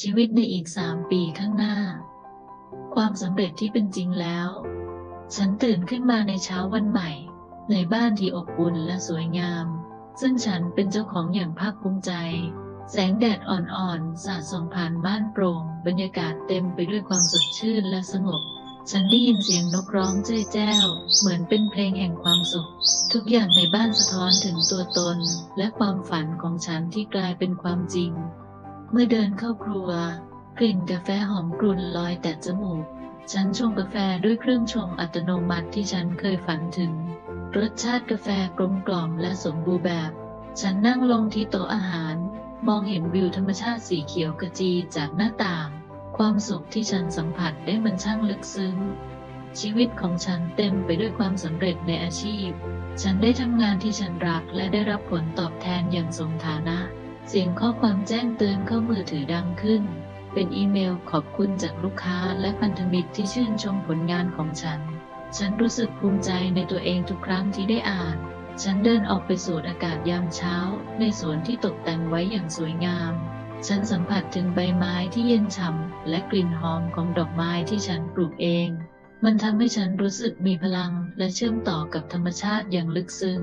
ชีวิตในอีกสามปีข้างหน้า ความสำเร็จที่เป็นจริงแล้ว ฉันตื่นขึ้นมาในเช้าวันใหม่ ในบ้านที่อบอุ่นและสวยงาม ซึ่งฉันเป็นเจ้าของอย่างภาคภูมิใจ แสงแดดอ่อนๆ สาดส่องผ่านบ้านโปร่ง บรรยากาศเต็มไปด้วยความสดชื่นและสงบ ฉันได้ยินเสียงนกร้องเจ้ยแจ้ว เหมือนเป็นเพลงแห่งความสุข ทุกอย่างในบ้านสะท้อนถึงตัวตน และความฝันของฉันที่กลายเป็นความจริง เมื่อเดินเข้าครัว กลิ่นกาแฟหอมกรุ่นลอยแต่จมูก ฉันชงกาแฟด้วยเครื่องชงอัตโนมัติที่ฉันเคยฝันถึง รสชาติกาแฟกลมกล่อมและสมบูรณ์แบบ ฉันนั่งลงที่โต๊ะอาหาร มองเห็นวิวธรรมชาติสีเขียวกระจีจากหน้าต่าง ความสุขที่ฉันสัมผัสได้มันช่างลึกซึ้งชีวิตของฉันเต็มไปด้วยความสำเร็จในอาชีพ ฉันได้ทำงานที่ฉันรักและได้รับผลตอบแทนอย่างสมฐานะ เสียงข้อความแจ้งเตือนเข้ามือถือดังขึ้น เป็นอีเมลขอบคุณจากลูกค้าและพันธมิตรที่ชื่นชมผลงานของฉัน ฉันรู้สึกภูมิใจในตัวเองทุกครั้งที่ได้อ่าน ฉันเดินออกไปสูดอากาศยามเช้า ในสวนที่ตกแต่งไว้อย่างสวยงาม ฉันสัมผัสถึงใบไม้ที่เย็นฉ่ำและกลิ่นหอมของดอกไม้ที่ฉันปลูกเอง มันทำให้ฉันรู้สึกมีพลังและเชื่อมต่อกับธรรมชาติอย่างลึกซึ้ง